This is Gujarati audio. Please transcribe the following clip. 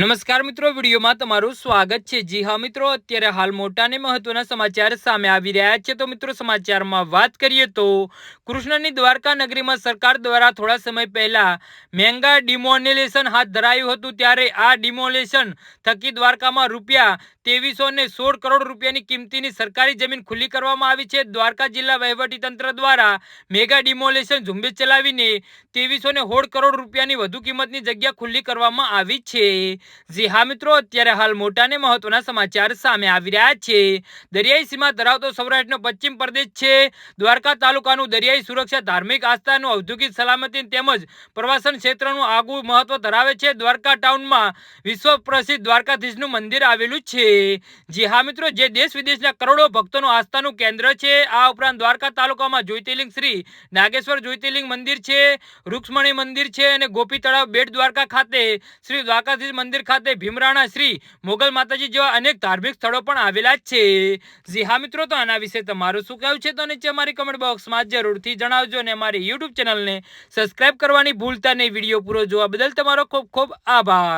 નમસ્કાર મિત્રો, વિડીયોમાં તમારું સ્વાગત છે. જી હા મિત્રો, અત્યારે હાલ મોટા અને મહત્વના સમાચાર સામે આવી રહ્યા છે. તો મિત્રો, સમાચારમાં વાત કરીએ તો કૃષ્ણની દ્વારકા નગરીમાં સરકાર દ્વારા થોડા સમય પહેલા મેંગા ડિમોનેલેશન હાથ ધરાયું હતું. ત્યારે આ ડિમોલેશન થકી દ્વારકામાં રૂપિયા ત્રેવીસો ને સોળ કરોડ રૂપિયાની કિંમતીની સરકારી જમીન ખુલ્લી કરવામાં આવી છે. દ્વારકા જિલ્લા વહીવટી તંત્ર દ્વારા મેગા ડિમોલેશન ઝુંબેશ ચલાવીને ત્રેવીસો ને સોળ કરોડ રૂપિયાની વધુ કિંમતની જગ્યા ખુલ્લી કરવામાં આવી છે. જી હા મિત્રો, અત્યારે હાલ મોટા અને મહત્વના સમાચાર સામે આવી રહ્યા છે. દરિયાઈ સીમા ધરાવતો સૌરાષ્ટ્રનો પશ્ચિમ પ્રદેશ છે. દ્વારકા તાલુકાનું દરિયાઈ સુરક્ષા ધાર્મિક આસ્થાનું ઔદ્યોગિક સલામતી તેમજ પ્રવાસન ક્ષેત્રનું આગવું મહત્વ ધરાવે છે. દ્વારકા ટાઉનમાં વિશ્વ પ્રસિદ્ધ દ્વારકાધીશનું મંદિર આવેલું છે. જી હા મિત્રો, જે દેશ વિદેશના કરોડો ભક્તોનું આસ્થાનું કેન્દ્ર છે. આ ઉપરાંત દ્વારકા તાલુકામાં જ્યોતિર્લિંગ શ્રી નાગેશ્વર જ્યોતિર્લિંગ મંદિર છે, રૂક્ષ્મણી મંદિર છે અને ગોપી તળાવ બેટ દ્વારકા ખાતે શ્રી દ્વારકાધીશ મંદિર ખાતે ભીમરાણા શ્રી મોગલ માતાજી જેવા અનેક ધાર્મિક સ્થળો પણ આવેલા છે. જી હા મિત્રો, તો આના વિશે તમારું શું કહેવું છે? તો નીચે અમારી કમેન્ટ બોક્સમાં જરૂરથી જણાવજો અને અમારી યુટ્યુબ ચેનલને સબસ્ક્રાઇબ કરવાની ભૂલતા નહીં. વીડિયો પૂરો જોવા બદલ તમારો ખૂબ ખૂબ આભાર.